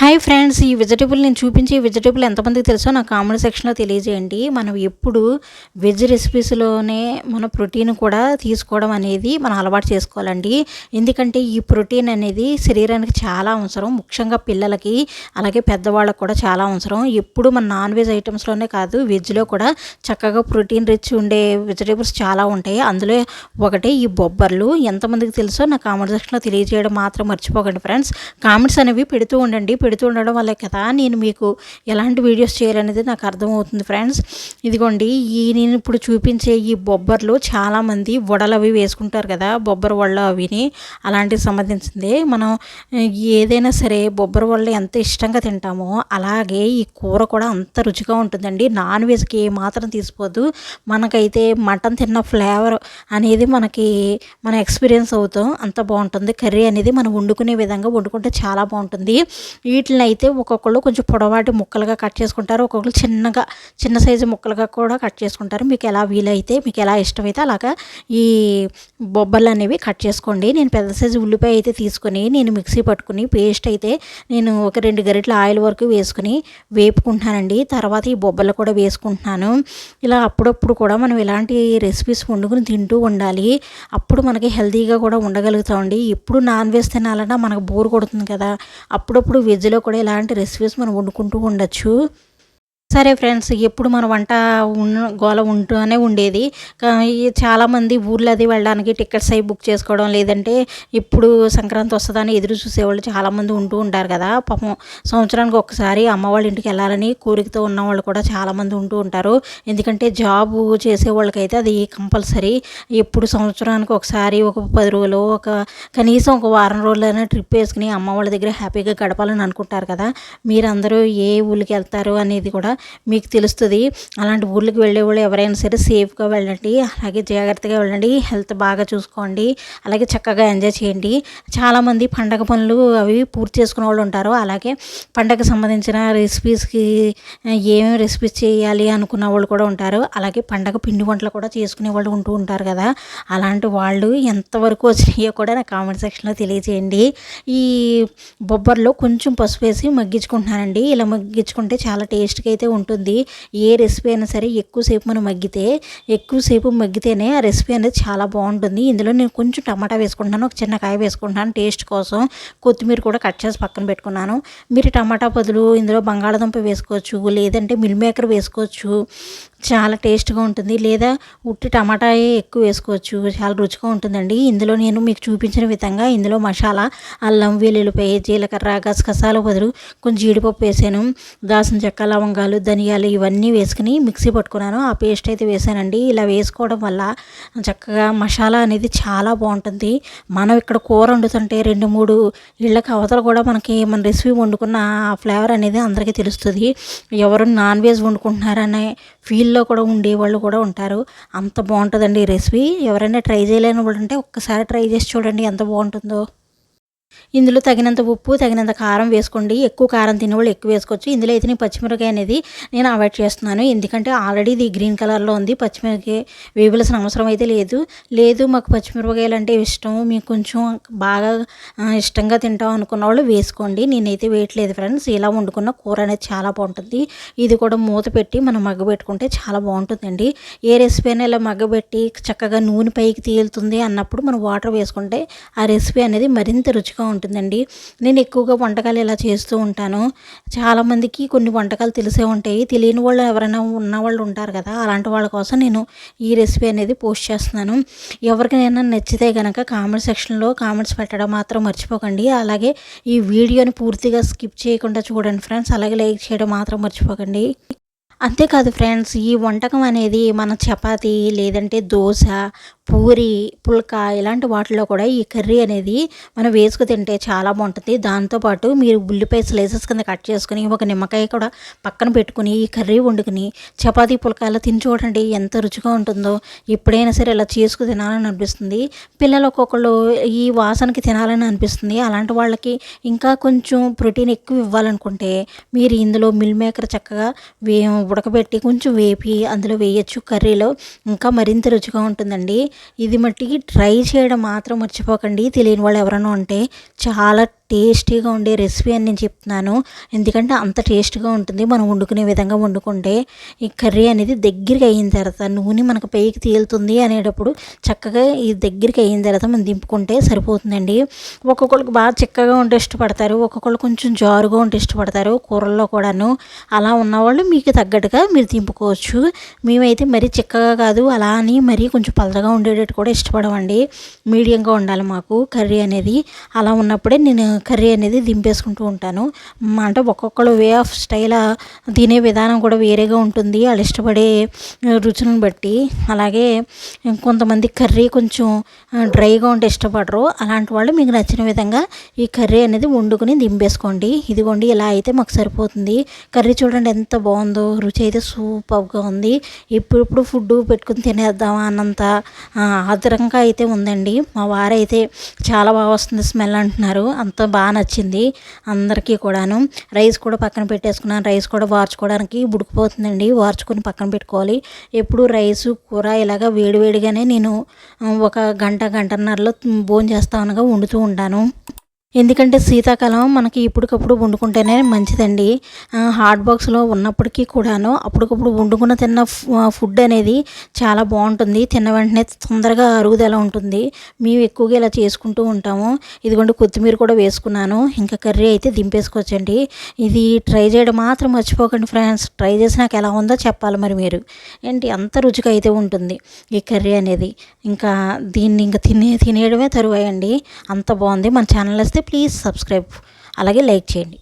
Hi friends ఈ vegetable నేను చూపించే వెజిటేబుల్ ఎంతమందికి తెలుసో నా కామెంట్ సెక్షన్లో తెలియజేయండి. మనం ఎప్పుడు వెజ్ రెసిపీస్లోనే మన ప్రోటీన్ కూడా తీసుకోవడం అనేది మనం అలవాటు చేసుకోవాలండి. ఎందుకంటే ఈ ప్రోటీన్ అనేది శరీరానికి చాలా అవసరం ముఖ్యంగా పిల్లలకి అలాగే పెద్దవాళ్ళకి కూడా చాలా అవసరం. ఎప్పుడు మన నాన్ వెజ్ ఐటమ్స్లోనే కాదు వెజ్లో కూడా చక్కగా ప్రోటీన్ రిచ్ ఉండే వెజిటేబుల్స్ చాలా ఉంటాయి. అందులో ఒకటి ఈ బొబ్బర్లు. ఎంతమందికి తెలుసో నా కామెంట్ సెక్షన్లో తెలియజేయడం మాత్రం మర్చిపోకండి ఫ్రెండ్స్. కామెంట్స్ అనేవి పెడుతూ ఉండండి పెడుతూ ఉండడం వల్లే కదా నేను మీకు ఎలాంటి వీడియోస్ చేయాలనేది నాకు అర్థమవుతుంది ఫ్రెండ్స్. ఇదిగోండి ఈ నేను ఇప్పుడు చూపించే ఈ బొబ్బర్లు చాలామంది వడలు అవి వేసుకుంటారు కదా బొబ్బర వడలు అవిని అలాంటికి సంబంధించింది. మనం ఏదైనా సరే బొబ్బర వడలు ఎంత ఇష్టంగా తింటామో అలాగే ఈ కూర కూడా అంత రుచిగా ఉంటుందండి. నాన్ వెజ్కి మాత్రం తీసిపోదు మనకైతే మటన్ తిన్న ఫ్లేవర్ అనేది మనకి మన ఎక్స్పీరియన్స్ అవుతాం అంత బాగుంటుంది. కర్రీ అనేది మనం వండుకునే విధంగా వండుకుంటే చాలా బాగుంటుంది. ఈ వీటిని అయితే ఒక్కొక్కళ్ళు కొంచెం పొడవాటి ముక్కలుగా కట్ చేసుకుంటారు. ఒక్కొక్కరు చిన్నగా చిన్న సైజు ముక్కలుగా కూడా కట్ చేసుకుంటారు. మీకు ఎలా వీలైతే మీకు ఎలా ఇష్టమైతే అలాగా ఈ బొబ్బలు అనేవి కట్ చేసుకోండి. నేను పెద్ద సైజు ఉల్లిపాయ అయితే తీసుకొని నేను మిక్సీ పట్టుకుని పేస్ట్ అయితే నేను ఒక రెండు గరిటల ఆయిల్ వరకు వేసుకుని వేపుకుంటున్నానండి. తర్వాత ఈ బొబ్బలు కూడా వేసుకుంటున్నాను. ఇలా అప్పుడప్పుడు కూడా మనం ఇలాంటి రెసిపీస్ వండుకుని తింటూ ఉండాలి. అప్పుడు మనకి హెల్తీగా కూడా ఉండగలుగుతామండి. ఎప్పుడు నాన్ వెజ్ తినాలన్నా మనకు బోర్ కొడుతుంది కదా. అప్పుడప్పుడు ఫ్రిడ్జ్లో కూడా ఇలాంటి రెసిపీస్ మనం వండుకుంటూ ఉండొచ్చు. సరే ఫ్రెండ్స్ ఎప్పుడు మన వంట ఉన్న గోల ఉంటూనే ఉండేది. చాలామంది ఊర్లో అది వెళ్ళడానికి టికెట్స్ అవి బుక్ చేసుకోవడం లేదంటే ఇప్పుడు సంక్రాంతి వస్తుందని ఎదురు చూసేవాళ్ళు చాలామంది ఉంటూ ఉంటారు కదా. పాపం సంవత్సరానికి ఒకసారి అమ్మ వాళ్ళ ఇంటికి వెళ్ళాలని కోరికతో ఉన్న వాళ్ళు కూడా చాలామంది ఉంటూ ఉంటారు. ఎందుకంటే జాబ్ చేసే వాళ్ళకైతే అది కంపల్సరీ. ఎప్పుడు సంవత్సరానికి ఒకసారి ఒక పది రోజులు ఒక కనీసం ఒక వారం రోజులైనా ట్రిప్ వేసుకుని అమ్మ వాళ్ళ దగ్గర హ్యాపీగా గడపాలని అనుకుంటారు కదా. మీరందరూ ఏ ఊళ్ళకి వెళ్తారు అనేది కూడా మీకు తెలుస్తుంది. అలాంటి ఊర్లకు వెళ్ళే వాళ్ళు ఎవరైనా సరే సేఫ్గా వెళ్ళండి. అలాగే జాగ్రత్తగా వెళ్ళండి. హెల్త్ బాగా చూసుకోండి. అలాగే చక్కగా ఎంజాయ్ చేయండి. చాలామంది పండగ పనులు అవి పూర్తి చేసుకునే వాళ్ళు ఉంటారు. అలాగే పండగకు సంబంధించిన రెసిపీస్కి ఏమేమి రెసిపీస్ చేయాలి అనుకున్న వాళ్ళు కూడా ఉంటారు. అలాగే పండగ పిండి వంటలు కూడా చేసుకునే వాళ్ళు ఉంటూ ఉంటారు కదా. అలాంటి వాళ్ళు ఎంతవరకు వచ్చినాయో కూడా నా కామెంట్ సెక్షన్లో తెలియజేయండి. ఈ బొబ్బర్లో కొంచెం పసుపు వేసి మగ్గించుకుంటున్నానండి. ఇలా మగ్గించుకుంటే చాలా టేస్ట్గా అయితే ఉంటుంది. ఏ రెసిపీ అయినా సరే ఎక్కువసేపు మనం మగ్గితే ఎక్కువసేపు మగ్గితేనే ఆ రెసిపీ అనేది చాలా బాగుంటుంది. ఇందులో నేను కొంచెం టమాటా వేసుకుంటున్నాను ఒక చిన్న కాయ వేసుకుంటున్నాను టేస్ట్ కోసం. కొత్తిమీర కూడా కట్ చేసి పక్కన పెట్టుకున్నాను. మీరు టమాటా బదులు ఇందులో బంగాళదుంప వేసుకోవచ్చు లేదంటే మిల్ మేకర్ వేసుకోవచ్చు. చాలా టేస్ట్గా ఉంటుంది. లేదా ఉట్టి టమాటాయే ఎక్కువ వేసుకోవచ్చు. చాలా రుచిగా ఉంటుందండి. ఇందులో నేను మీకు చూపించిన విధంగా ఇందులో మసాలా అల్లం వెల్లుల్లిపాయ జీలకర్ర గసగసాల బదులు కొంచెం జీడిపప్పు వేసాను. దాసిన చెక్క లవంగాలు ధనియాలు ఇవన్నీ వేసుకుని మిక్సీ పట్టుకున్నాను. ఆ పేస్ట్ అయితే వేసానండి. ఇలా వేసుకోవడం వల్ల చక్కగా మసాలా అనేది చాలా బాగుంటుంది. మనం ఇక్కడ కూర వండుతుంటే రెండు మూడు ఇళ్ళకి అవతల కూడా మనకి మన రెసిపీ వండుకున్న ఆ ఫ్లేవర్ అనేది అందరికీ తెలుస్తుంది. ఎవరు నాన్ వెజ్ వండుకుంటున్నారనే ఫీల్ ఊళ్ళో కూడా ఉండేవాళ్ళు కూడా ఉంటారు. అంత బాగుంటుందండి ఈ రెసిపీ. ఎవరైనా ట్రై చేయలేని వాళ్ళు ఉంటే ఒక్కసారి ట్రై చేసి చూడండి ఎంత బాగుంటుందో. ఇందులో తగినంత ఉప్పు తగినంత కారం వేసుకోండి. ఎక్కువ కారం తినేవాళ్ళు ఎక్కువ వేసుకోవచ్చు. ఇందులో అయితే నేను పచ్చిమిరకాయ అనేది నేను అవాయిడ్ చేస్తున్నాను. ఎందుకంటే ఆల్రెడీ ఇది గ్రీన్ కలర్లో ఉంది. పచ్చిమిరకాయ వేయవలసిన అవసరం అయితే లేదు. లేదు మాకు పచ్చిమిరపకాయలు అంటే ఇష్టం. మీకు కొంచెం బాగా ఇష్టంగా తింటాం అనుకున్న వాళ్ళు వేసుకోండి. నేనైతే వేయట్లేదు ఫ్రెండ్స్ ఇలా వండుకున్న కూర అనేది చాలా బాగుంటుంది. ఇది కూడా మూత పెట్టి మనం మగ్గ పెట్టుకుంటే చాలా బాగుంటుందండి. ఏ రెసిపీ అయినా ఇలా మగ్గబెట్టి చక్కగా నూనె పైకి తేలుతుంది అన్నప్పుడు మనం వాటర్ వేసుకుంటే ఆ రెసిపీ అనేది మరింత రుచిగా టేస్ట్గా ఉంటుందండి. నేను ఎక్కువగా వంటకాలు ఇలా చేస్తూ ఉంటాను. చాలామందికి కొన్ని వంటకాలు తెలిసే ఉంటాయి. తెలియని వాళ్ళు ఎవరైనా ఉన్న వాళ్ళు ఉంటారు కదా అలాంటి వాళ్ళ కోసం నేను ఈ రెసిపీ అనేది పోస్ట్ చేస్తున్నాను. ఎవరికైనా నచ్చితే కనుక కామెంట్ సెక్షన్లో కామెంట్స్ పెట్టడం మాత్రం మర్చిపోకండి. అలాగే ఈ వీడియోని పూర్తిగా స్కిప్ చేయకుండా చూడండి ఫ్రెండ్స్. అలాగే లైక్ చేయడం మాత్రం మర్చిపోకండి. అంతేకాదు ఫ్రెండ్స్ ఈ వంటకం అనేది మన చపాతీ లేదంటే దోశ పూరి పుల్క ఇలాంటి వాటిలో కూడా ఈ కర్రీ అనేది మనం వేసుకు తింటే చాలా బాగుంటుంది. దాంతోపాటు మీరు ఉల్లిపాయ స్లైసెస్ కింద కట్ చేసుకుని ఒక నిమ్మకాయ కూడా పక్కన పెట్టుకుని ఈ కర్రీ వండుకుని చపాతీ పుల్క తిని చూడండి ఎంత రుచిగా ఉంటుందో. ఎప్పుడైనా సరే ఇలా చేసుకు తినాలని అనిపిస్తుంది. పిల్లలు ఒక్కొక్కళ్ళు ఈ వాసనకి తినాలని అనిపిస్తుంది. అలాంటి వాళ్ళకి ఇంకా కొంచెం ప్రోటీన్ ఎక్కువ ఇవ్వాలనుకుంటే మీరు ఇందులో మిల్ మేకర్ చక్కగా వే ఉడకబెట్టి కొంచెం వేపి అందులో వేయచ్చు కర్రీలో. ఇంకా మరింత రుచిగా ఉంటుందండి. ఇది మట్టికి ట్రై చేయడం మాత్రం మర్చిపోకండి. తెలియని వాళ్ళు ఎవరైనా ఉంటే చాలా టేస్టీగా ఉండే రెసిపీ అని నేను చెప్తున్నాను. ఎందుకంటే అంత టేస్ట్గా ఉంటుంది. మనం వండుకునే విధంగా వండుకుంటే ఈ కర్రీ అనేది దగ్గరికి అయిన తర్వాత నూనె మనకు పైకి తేలుతుంది అనేటప్పుడు చక్కగా ఈ దగ్గరికి అయిన తర్వాత మనం దింపుకుంటే సరిపోతుందండి. ఒక్కొక్కరికి బాగా చిక్కగా ఉంటే ఇష్టపడతారు. ఒక్కొక్కరు కొంచెం జారుగా ఉంటే ఇష్టపడతారు. కూరల్లో కూడాను అలా ఉన్నవాళ్ళు మీకు తగ్గట్టుగా మీరు దింపుకోవచ్చు. మేమైతే మరీ చిక్కగా కాదు అలా అని మరీ కొంచెం పలచగా ఉండేటట్టు కూడా ఇష్టపడమండి. మీడియంగా ఉండాలి మాకు కర్రీ అనేది. అలా ఉన్నప్పుడే నేను కర్రీ అనేది దింపేసుకుంటూ ఉంటాను. అంటే ఒక్కొక్కరు వే ఆఫ్ స్టైల్ తినే విధానం కూడా వేరేగా ఉంటుంది. వాళ్ళు ఇష్టపడే రుచులను బట్టి. అలాగే కొంతమంది కర్రీ కొంచెం డ్రైగా ఉంటే ఇష్టపడరు. అలాంటి వాళ్ళు మీకు నచ్చిన విధంగా ఈ కర్రీ అనేది వండుకుని దింపేసుకోండి. ఇదిగోండి ఇలా అయితే మాకు సరిపోతుంది. కర్రీ చూడండి ఎంత బాగుందో. రుచి అయితే సూపర్గా ఉంది. ఇప్పుడిప్పుడు ఫుడ్ పెట్టుకుని తినేద్దామా అన్నంత ఆదరంగా అయితే ఉందండి. మా వారైతే చాలా బాగా వస్తుంది స్మెల్ అంటున్నారు. అంత బాగా నచ్చింది అందరికీ కూడాను. రైస్ కూడా పక్కన పెట్టేసుకున్నాను. రైస్ కూడా వార్చుకోవడానికి ఉడికిపోతుందండి. వార్చుకొని పక్కన పెట్టుకోవాలి. ఎప్పుడు రైస్ కూర ఇలాగా వేడివేడిగానే నేను ఒక గంట గంటన్నరలో భోజనం చేస్తామనగా వండుతూ ఉంటాను. ఎందుకంటే శీతాకాలం మనకి ఇప్పటికప్పుడు వండుకుంటేనే మంచిదండి. హాట్ బాక్స్లో ఉన్నప్పటికీ కూడాను అప్పటికప్పుడు వండుకున్న తిన్న ఫుడ్ అనేది చాలా బాగుంటుంది. తిన్న వెంటనే తొందరగా అరుగుదల ఉంటుంది. మేము ఎక్కువగా ఇలా చేసుకుంటూ ఉంటాము. ఇదిగోండి కొత్తిమీర కూడా వేసుకున్నాను. ఇంకా కర్రీ అయితే దింపేసుకోవచ్చండి. ఇది ట్రై చేయడం మాత్రం మర్చిపోకండి ఫ్రెండ్స్. ట్రై చేసి నాకు ఎలా ఉందో చెప్పాలి మరి మీరు. ఏంటి అంత రుచిగా అయితే ఉంటుంది ఈ కర్రీ అనేది. ఇంకా దీన్ని ఇంకా తినే తినేయడమే తరువాయండి. అంత బాగుంది. మన ఛానల్ వస్తే ప్లీజ్ సబ్స్క్రైబ్. అలాగే లైక్ చేయండి.